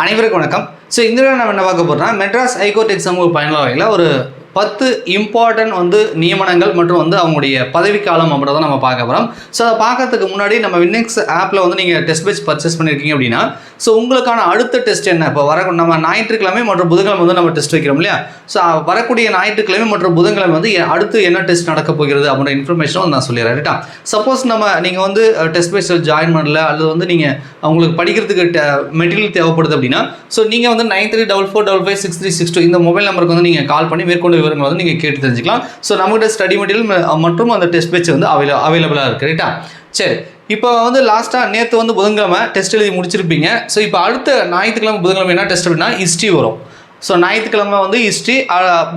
அனைவருக்கும் வணக்கம். ஸோ இந்த நம்ம என்ன பார்க்க போகிறோம்னா மெட்ராஸ் ஹைகோர்ட் எக்ஸாமுக்கு பயனுள்ள வகையில் ஒரு பத்து இம்பார்ட்டன்ட் வந்து நியமனங்கள் மற்றும் வந்து அவங்களுடைய பதவிக்காலம் அப்படின்றத நம்ம பார்க்க போகிறோம் ஸோ அதை பார்க்கறதுக்கு முன்னாடி நம்ம வின்னிக்ஸ் ஆப்பில் வந்து நீங்கள் டெஸ்ட் பேட்ச் பர்ச்சேஸ் பண்ணியிருக்கீங்க அப்படின்னா ஸோ உங்களுக்கான அடுத்த டெஸ்ட் என்ன? இப்போ வர நம்ம ஞாயிற்றுக்கிழமை மற்றும் புதன்கிழமை வந்து நம்ம டெஸ்ட் வைக்கிறோம் இல்லையா? ஸோ வரக்கூடிய ஞாயிற்றுக்கிழமை மற்றும் புதன்கிழமை வந்து அடுத்து என்ன டெஸ்ட் நடக்க போகிறது அப்படின்ற இன்ஃபர்மேஷன் வந்து நான் சொல்லிடுறேன் ரைட்டா சப்போஸ் நம்ம நீங்கள் வந்து டெஸ்ட் பேட்சில் ஜாயின் பண்ணல அல்லது வந்து நீங்கள் அவங்களுக்கு படிக்கிறதுக்கு மெட்டீரியல் தேவைப்படுது அப்படின்னா ஸோ நீங்கள் வந்து nine three double four double five six three six two இந்த மொபைல் நம்பருக்கு வந்து நீங்கள் கால் பண்ணி மேற்கொண்டு விவரங்கள் வந்து நீங்கள் கேட்டு தெரிஞ்சுக்கலாம். ஸோ நம்மகிட்ட ஸ்டடி மெட்டீரியல் மற்றும் அந்த டெஸ்ட் பேட்ச் வந்து அவைல அவைலபிளாக இருக்குது ரைட்டா சரி. இப்போ வந்து லாஸ்ட்டாக நேற்று வந்து புதன்கிழமை டெஸ்ட் எழுதி முடிச்சிருப்பீங்க. ஸோ இப்போ அடுத்த ஞாயிற்றுக்கிழமை புதன்கிழமை என்ன டெஸ்ட் அப்படின்னா ஹிஸ்ட்ரி வரும். ஸோ ஞாயிற்றுக்கிழமை வந்து ஹிஸ்ட்ரி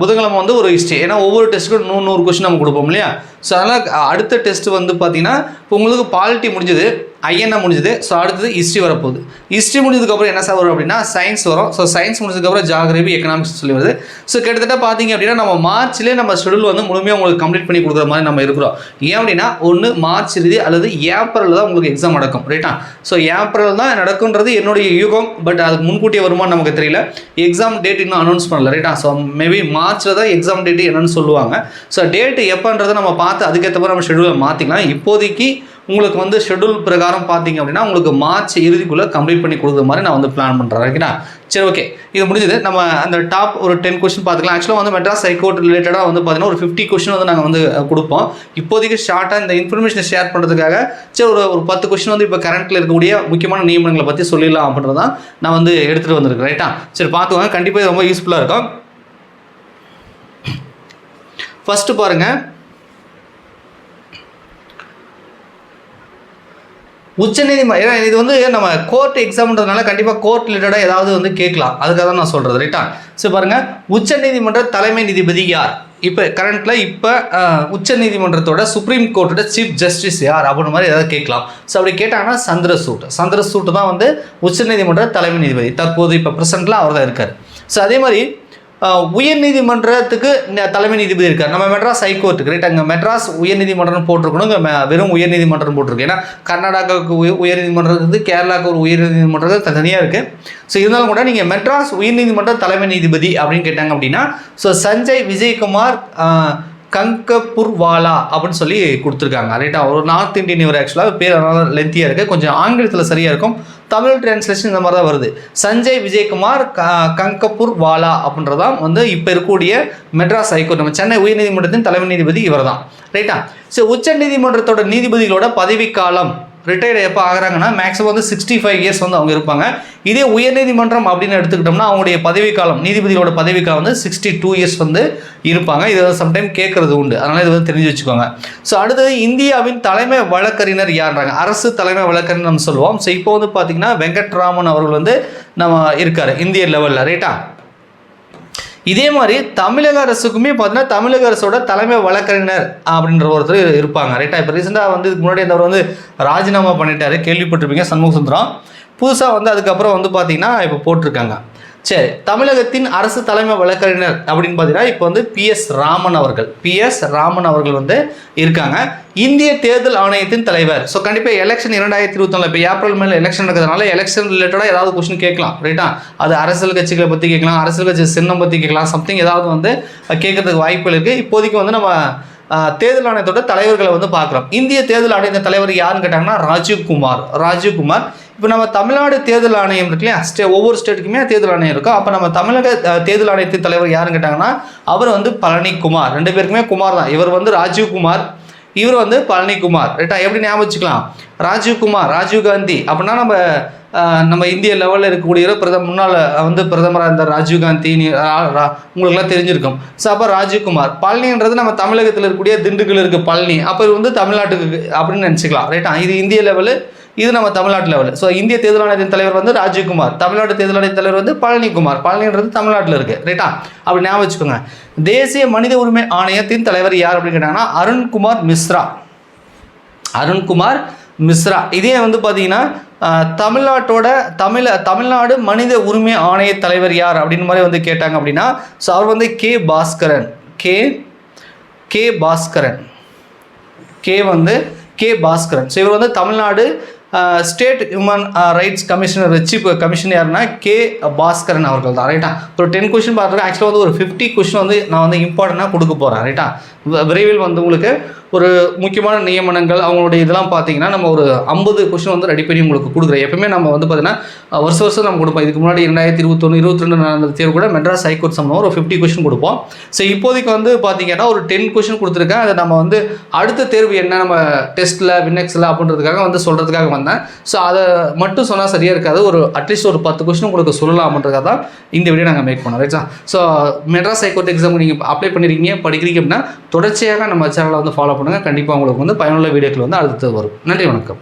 புதன்கிழமை வந்து ஒரு ஹிஸ்ட்ரி ஏன்னா ஒவ்வொரு டெஸ்ட்டுக்கும் நூறு நூறு கொஸ்டின் நம்ம கொடுப்போம் இல்லையா? ஸோ அதனால் அடுத்த டெஸ்ட் வந்து பார்த்தீங்கன்னா இப்போ உங்களுக்கு பாலிட்டி முடிஞ்சது ஐஎன்ஏ முடிஞ்சது ஸோ அடுத்தது ஹிஸ்ட்ரி வரப்போகுது. ஹிஸ்ட்ரி முடிஞ்சதுக்கப்புறம் என்ன சார் வரும் அப்படின்னா சயின்ஸ் வரும். ஸோ சயின்ஸ் முடிஞ்சதுக்கப்புறம் ஜாகிரபி எக்கனாமிக்ஸ் சொல்லி வருது. ஸோ கிட்டத்தட்ட பார்த்தீங்க அப்படின்னா நம்ம மார்ச்லேயே நம்ம ஷெடியூல் வந்து முழுமையாக உங்களுக்கு கம்ப்ளீட் பண்ணி கொடுக்குற மாதிரி நம்ம இருக்கிறோம். ஏன் அப்படின்னா ஒன்று மார்ச் இறுதி அல்லது ஏப்ரலில் தான் உங்களுக்கு எக்ஸாம் நடக்கும் ரைட்டா ஸோ ஏப்ரல் தான் நடக்குன்றது என்னுடைய யூகம் பட் அதுக்கு முன்கூட்டியே வருமான்னு நமக்கு தெரியல. எக்ஸாம் டேட் இன்னும் அனௌன்ஸ் பண்ணல ரைட்டா ஸோ மேபி மார்ச்சில் தான் எக்ஸாம் டேட் என்னன்னு சொல்லுவாங்க. ஸோ டேட்டு எப்போன்றதை நம்ம பார்த்து அதுக்கேற்ற மாதிரி நம்ம ஷெடியூலை மாற்றிக்கலாம் இப்போதைக்கு உங்களுக்கு வந்து ஷெடியூல் பிரகாரம் பார்த்தீங்க அப்படின்னா உங்களுக்கு மார்ச் இறுதிக்குள்ளே கம்ப்ளீட் பண்ணி கொடுக்குற மாதிரி நான் வந்து பிளான் பண்ணுறேன் ஓகேனா சரி ஓகே இது முடிஞ்சது. நம்ம அந்த டாப் ஒரு டென் கொஸ்டின் பார்த்துக்கலாம். ஆக்சுவலாக வந்து மெட்ராஸ் ஹைகோர்ட் ரிலேட்டடாக வந்து பார்த்தீங்கன்னா ஒரு ஃபிஃப்டி கொஸ்டின் வந்து நாங்கள் வந்து கொடுப்போம். இப்போதைக்கு ஷார்ட்டாக இந்த இன்ஃபர்மேஷனை ஷேர் பண்ணுறதுக்காக சரி ஒரு ஒரு பத்து கொஸ்டின் வந்து இப்போ கரண்ட்டில் இருக்கக்கூடிய முக்கியமான நியமனங்களை பற்றி சொல்லிடலாம் அப்படின்றது தான் நான் வந்து எடுத்துகிட்டு வந்திருக்கேன். ரைட்டா சரி பார்த்துக்கோங்க. கண்டிப்பாக ரொம்ப யூஸ்ஃபுல்லாக இருக்கும். ஃபஸ்ட்டு பாருங்கள் உச்சநீதிமன்றம் ஏன்னா இது வந்து நம்ம கோர்ட் எக்ஸாம்ன்றதுனால கண்டிப்பாக கோர்ட் ரிலேட்டடாக ஏதாவது வந்து கேட்கலாம். அதுக்காக தான் நான் சொல்கிறது ரைட்டா ஸோ பாருங்கள் உச்சநீதிமன்ற தலைமை நீதிபதி யார்? இப்போ கரண்ட்டில் இப்போ உச்சநீதிமன்றத்தோட சுப்ரீம் கோர்ட்டோட சீஃப் ஜஸ்டிஸ் யார்? அப்படின்ற மாதிரி ஏதாவது கேட்கலாம். ஸோ அப்படி கேட்டாங்கன்னா சந்திரசூட். சந்திரசூட் தான் வந்து உச்சநீதிமன்ற தலைமை நீதிபதி. தற்போது இப்போ ப்ரெசென்ட்டில் அவர் தான் இருக்கார். ஸோ அதே மாதிரி உயர்நீதிமன்றத்துக்கு தலைமை நீதிபதி இருக்கார். நம்ம மெட்ராஸ் ஹைகோர்ட்டுக்கு ரைட் அங்கே மெட்ராஸ் உயர்நீதிமன்றம் போட்டிருக்கணும் வெறும் உயர்நீதிமன்றம் போட்டிருக்கு. ஏன்னா கர்நாடகாவுக்கு உய உயர்நீதிமன்றம் இருக்குது கேரளாவுக்கு ஒரு உயர்நீதிமன்றம் தனியாக இருக்குது ஸோ இருந்தாலும் கூட நீங்கள் மெட்ராஸ் உயர்நீதிமன்ற தலைமை நீதிபதி அப்படின்னு கேட்டாங்க அப்படின்னா ஸோ சஞ்சய் விஜயகுமார் கங்கபுர்வாலா அப்படின்னு சொல்லி கொடுத்துருக்காங்க. ரைட்டா ஒரு நார்த் இந்தியன் இவர் ஆக்சுவலாக பேர் அதனால லென்த்தியாக இருக்குது கொஞ்சம் ஆங்கிலத்தில் சரியாக இருக்கும். தமிழ் டிரான்ஸ்லேஷன் இந்த மாதிரி தான் வருது. சஞ்சய் விஜயகுமார் க கங்கபூர் வாலா அப்படின்றதான் வந்து இப்போ இருக்கக்கூடிய மெட்ராஸ் ஹைகோர்ட் நம்ம சென்னை உயர்நீதிமன்றத்தின் தலைமை நீதிபதி இவர் தான் ரைட்டா ஸோ உச்ச நீதிமன்றத்தோட நீதிபதிகளோட பதவிக்காலம் ரிட்டையர்ட் எப்போ ஆகிறாங்கன்னா மேக்ஸிமம் வந்து சிக்ஸ்டி ஃபைவ் இயர்ஸ் வந்து அவங்க இருப்பாங்க. இதே உயர்நீதிமன்றம் அப்படின்னு எடுத்துக்கிட்டோம்னா அவங்களுடைய பதவிக்காலம் நீதிபதியோட பதவிக்காலம் வந்து சிக்ஸ்டி டூ இயர்ஸ் வந்து இருப்பாங்க. இது சம்டைம் கேட்குறது உண்டு. அதனால் இது வந்து தெரிஞ்சு வச்சுக்கோங்க. ஸோ அடுத்தது இந்தியாவின் தலைமை வழக்கறிஞர் யார்ன்றாங்க அரசு தலைமை வழக்கறிஞர் நம்ம சொல்லுவோம். ஸோ இப்போ வந்து பார்த்திங்கன்னா வெங்கட்ராமன் அவர்கள் வந்து நம்ம இருக்கார் இந்திய லெவலில் ரைட்டா இதே மாதிரி தமிழக அரசுக்குமே பார்த்தீங்கன்னா தமிழக அரசோட தலைமை வழக்கறிஞர் அப்படின்ற ஒருத்தர் இருப்பாங்க. ரைட்டா இப்போ ரீசெண்டாக வந்து இதுக்கு முன்னாடி அவர் வந்து ராஜினாமா பண்ணிட்டாரு. கேள்விப்பட்டிருப்பீங்க. சண்முக சுந்தரம் புதுசாக வந்து அதுக்கப்புறம் வந்து பார்த்தீங்கன்னா இப்போ போட்டிருக்காங்க. சரி தமிழகத்தின் அரசு தலைமை வழக்கறிஞர் அப்படின்னு பார்த்தீங்கன்னா இப்போ வந்து பிஎஸ் ராமன் அவர்கள். பிஎஸ் ராமன் அவர்கள் வந்து இருக்காங்க. இந்திய தேர்தல் ஆணையத்தின் தலைவர். ஸோ கண்டிப்பாக எலெக்ஷன் இரண்டாயிரத்தி இருபத்தொன்னில் இப்போ ஏப்ரல் மேலே எலெக்ஷன் இருக்கிறதுனால எலெக்ஷன் ரிலேட்டடாக ஏதாவது கொஸ்டின் கேட்கலாம் ரைட்டா அது அரசியல் கட்சிகளை பற்றி கேட்கலாம் அரசியல் கட்சி சின்னம் பற்றி கேட்கலாம் சம்திங் ஏதாவது வந்து கேட்கறதுக்கு வாய்ப்புகள் இருக்குது இப்போதைக்கு வந்து நம்ம தேர்தல் ஆணையத்தோட தலைவர்களை வந்து பார்க்குறோம். இந்திய தேர்தல் ஆணையத்தின் தலைவர் யாருன்னு கேட்டாங்கன்னா ராஜீவ் குமார் ராஜீவ் குமார் இப்போ நம்ம தமிழ்நாடு தேர்தல் ஆணையம் இருக்கு இல்லையா? ஸ்டே ஒவ்வொரு ஸ்டேட்டுக்குமே தேர்தல் ஆணையம் இருக்கும் அப்போ நம்ம தமிழக தேர்தல் ஆணையத்தின் தலைவர் யாருன்னு கேட்டாங்கன்னா அவர் வந்து பழனிக்குமார். ரெண்டு பேருக்குமே குமார் தான். இவர் வந்து ராஜீவ் குமார் இவர் வந்து பழனிக்குமார். ரைட்டா? எப்படி ஞாபகம் வச்சுக்கலாம் ராஜீவ் குமார் ராஜீவ் காந்தி. அப்படின்னா நம்ம நம்ம இந்திய லெவலில் இருக்கக்கூடிய பிரதம முன்னால் வந்து பிரதமராக இருந்தார் ராஜீவ் காந்தி நீ- உங்களுக்குலாம் தெரிஞ்சிருக்கும். ஸோ அப்போ ராஜீவ்குமார். பழனின்றது நம்ம தமிழகத்தில் இருக்கக்கூடிய திண்டுக்கல் இருக்குது பழனி. அப்போ இது வந்து தமிழ்நாட்டுக்கு அப்படின்னு நினச்சிக்கலாம். ரைட்டா? இது இந்திய லெவலு இது நம்ம தமிழ்நாட்டு லெவலில் ஸோ இந்திய தேர்தல் ஆணையத்தின் தலைவர் வந்து ராஜீவ்குமார் தமிழ்நாடு தேர்தல் ஆணையத்தின் தலைவர் வந்து பழனிக்குமார் பழனின்றது தமிழ்நாட்டில் இருக்குது ரைட்டா அப்படி ஞாபகம் வச்சுக்கோங்க. தேசிய மனித உரிமை ஆணையத்தின் தலைவர் யார் அப்படின்னு கேட்டாங்கன்னா அருண்குமார் மிஸ்ரா. அருண்குமார் மிஸ்ரா. இதே வந்து பார்த்தீங்கன்னா தமிழ்நாட்டோட தமிழ தமிழ்நாடு மனித உரிமை ஆணைய தலைவர் யார் அப்படின்னு மாதிரி வந்து கேட்டாங்க அப்படின்னா ஸோ அவர் வந்து K Baskaran. K K Baskaran. K வந்து கே பாஸ்கரன். ஸோ இவர் வந்து Tamil Nadu state human rights commissioner வச்சு கமிஷன் யாருன்னா கே. பாஸ்கரன் அவர்கள் தான் ரைட்டா ஒரு டென் கொஷின் பார்த்துட்டு ஆக்சுவலாக வந்து ஒரு ஃபிஃப்டி கொஷின் வந்து நான் வந்து இம்பார்ட்டண்ட்டாக கொடுக்க போகிறேன் ரைட்டா விரைவில் வந்து உங்களுக்கு ஒரு முக்கியமான நியமனங்கள் அவங்களுடைய இதெல்லாம் பார்த்தீங்கன்னா நம்ம ஒரு ஐம்பது கொஷின் வந்து ரெடி பண்ணி உங்களுக்கு கொடுக்குறோம் எப்பவுமே நம்ம வந்து பார்த்தீங்கன்னா வருஷம் வருஷம் நம்ம கொடுப்போம். இதுக்கு முன்னாடி ரெண்டாயிரத்தி இருபத்தொன்று இருபத்தி ரெண்டு நடந்த தேர்வு கூட மெட்ராஸ் ஹைகோர்ட் சம்பந்தமாக ஒரு ஃபிஃப்டி கொஷின் கொடுப்போம். ஸோ இப்போதைக்கு வந்து பார்த்தீங்கன்னா ஒரு டென் கொஷின் கொடுத்துருக்கேன். அதை நம்ம வந்து அடுத்த தேர்வு என்ன நம்ம டெஸ்ட்டில் வின்னெக்ஸில் அப்படின்றதுக்காக வந்து சொல்கிறதுக்காக வந்தேன். ஸோ அதை மட்டும் சொன்னால் சரியாக இருக்காது. ஒரு அட்லீஸ்ட் ஒரு பத்து கொஷின் உங்களுக்கு சொல்லலாம்ன்றதுக்காக தான் இந்த வீடியோ நாங்கள் மேக் பண்ணோம். ரைட்டா ஸோ மெட்ராஸ் ஹைகோர்ட் எக்ஸாமுக்கு நீங்கள் அப்ளை பண்ணிருக்கீங்க படிக்கிறீங்க அப்படின்னா தொடர்ச்சியாக நம்ம சேனலை வந்து ஃபாலோ பண்ணுங்கள் கண்டிப்பாக உங்களுக்கு வந்து பயனுள்ள வீடியோக்கள் வந்து அடுத்து வரும். நன்றி வணக்கம்.